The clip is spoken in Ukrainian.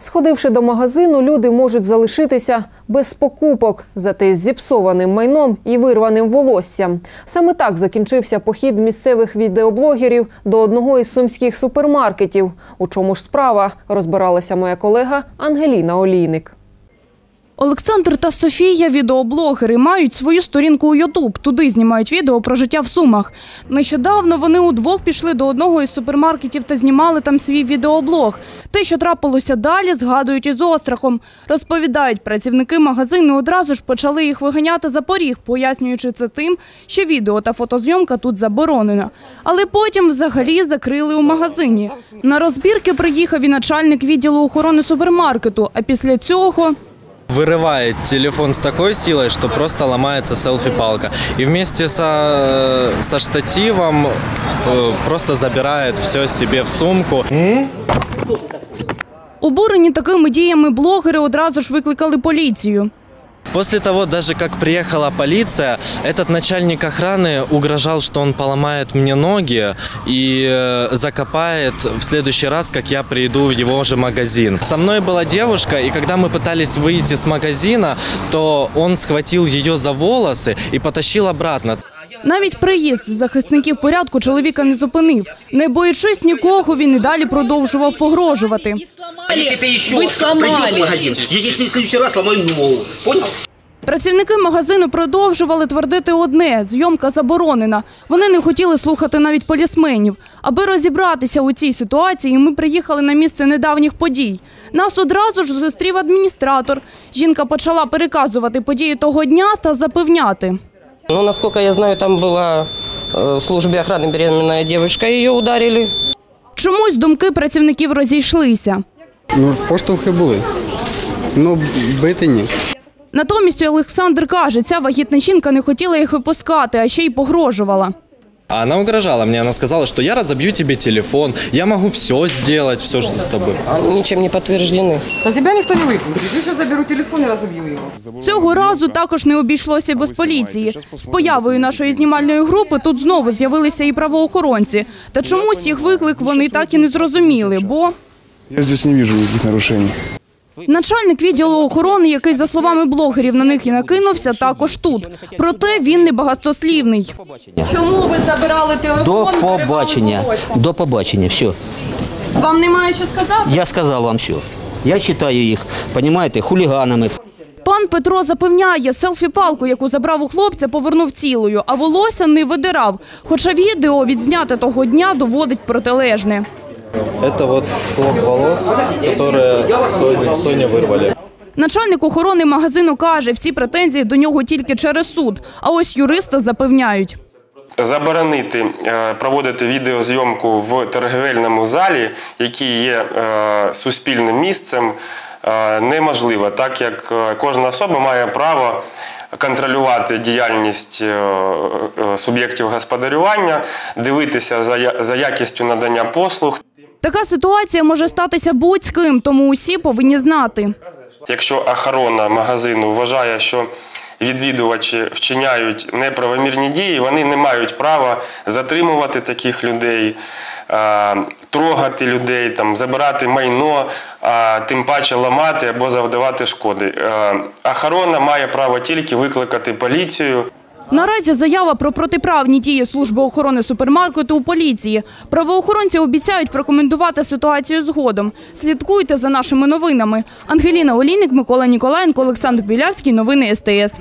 Сходивши до магазину, люди можуть залишитися без покупок, зате з зіпсованим майном і вирваним волоссям. Саме так закінчився похід місцевих відеоблогерів до одного із сумських супермаркетів. У чому ж справа розбиралася моя колега Ангеліна Олійник. Олександр та Софія – відеоблогери, мають свою сторінку у Ютуб. Туди знімають відео про життя в Сумах. Нещодавно вони удвох пішли до одного із супермаркетів та знімали там свій відеоблог. Те, що трапилося далі, згадують із острахом. Розповідають, працівники магазину одразу ж почали їх виганяти за поріг, пояснюючи це тим, що відео та фотозйомка тут заборонена. Але потім взагалі закрили у магазині. На розбірки приїхав і начальник відділу охорони супермаркету, а після цього вырывает телефон с такой силой, что просто ломается селфи-палка. И вместе со, со штативом э, просто забирает все себе в сумку. Обурені такими діями блогери одразу ж викликали поліцію. После того, даже как приехала полиция, этот начальник охраны угрожал, что он поломает мне ноги и э, закопает в следующий раз, как я приду в его же магазин. Со мной была девушка, и когда мы пытались выйти с магазина, то он схватил ее за волосы и потащил обратно. Навіть приїзд захисників порядку чоловіка не зупинив. Не боючись нікого, він і далі продовжував погрожувати. Еще сломали. придешь в магазин, я если в следующий раз сломаю ногу. Понял? Працівники магазину продовжували твердити одне – зйомка заборонена. Вони не хотіли слухати навіть полісменів. Аби розібратися у цій ситуації, ми приїхали на місце недавніх подій. Нас одразу ж зустрів адміністратор. Жінка почала переказувати події того дня та запевняти. Ну, насколько я знаю, там была э, в службе охраны беременная девушка, ее ударили. Чомусь думки працівників розійшлися. Ну, поштовхи були. Ну, бити ні. Натомість Олександр каже, ця вагітна жінка не хотіла їх випускати, а ще й погрожувала. А Она угрожала мне, она сказала, что я разобью тебе телефон, я могу все сделать, все, что с тобой. Они ничем не подтверждены. А тебя никто не выпустит. Я сейчас заберу телефон и разобью его. Цього разу також не обійшлося без поліції. З появою нашої знімальної групи тут знову з'явилися і правоохоронці. Та чомусь їх виклик вони так і не зрозуміли, бо Я здесь не вижу никаких нарушений. Начальник відділу охорони, який, за словами блогерів, на них і накинувся, також тут. Проте він не багатослівний. Чому ви забирали телефон? До побачення. До побачення. Все. Вам немає що сказати? Я сказав вам все. Я вважаю їх, розумієте, хуліганами. Пан Петро запевняє, селфі-палку, яку забрав у хлопця, повернув цілою, а волосся не видирав. Хоча відео відзняте того дня доводить протилежне. Это вот клок волос, которые Соня, Соня вырвали. Начальник охорони магазину каже, всі претензії до нього тільки через суд. А ось юристи запевняють. заборонити е, проводити відеозйомку в торгівельному залі, який є е, суспільним місцем, е, неможливо, так як е, кожна особа має право контролювати діяльність е, е, суб'єктів господарювання, дивитися за я- за якістю надання послуг. Така ситуація може статися будь з ким, тому усі повинні знати. Якщо охорона магазину вважає, що відвідувачі вчиняють неправомірні дії, вони не мають права затримувати таких людей, трогати людей, там, забирати майно, а тим паче ламати або завдавати шкоди. Е, Охорона має право тільки викликати поліцію. Наразі заява про протиправні дії служби охорони супермаркету у поліції. Правоохоронці обіцяють прокоментувати ситуацію згодом. Слідкуйте за нашими новинами. Ангеліна Олійник, Микола Ніколаєнко, Олександр Білявський. Новини СТС.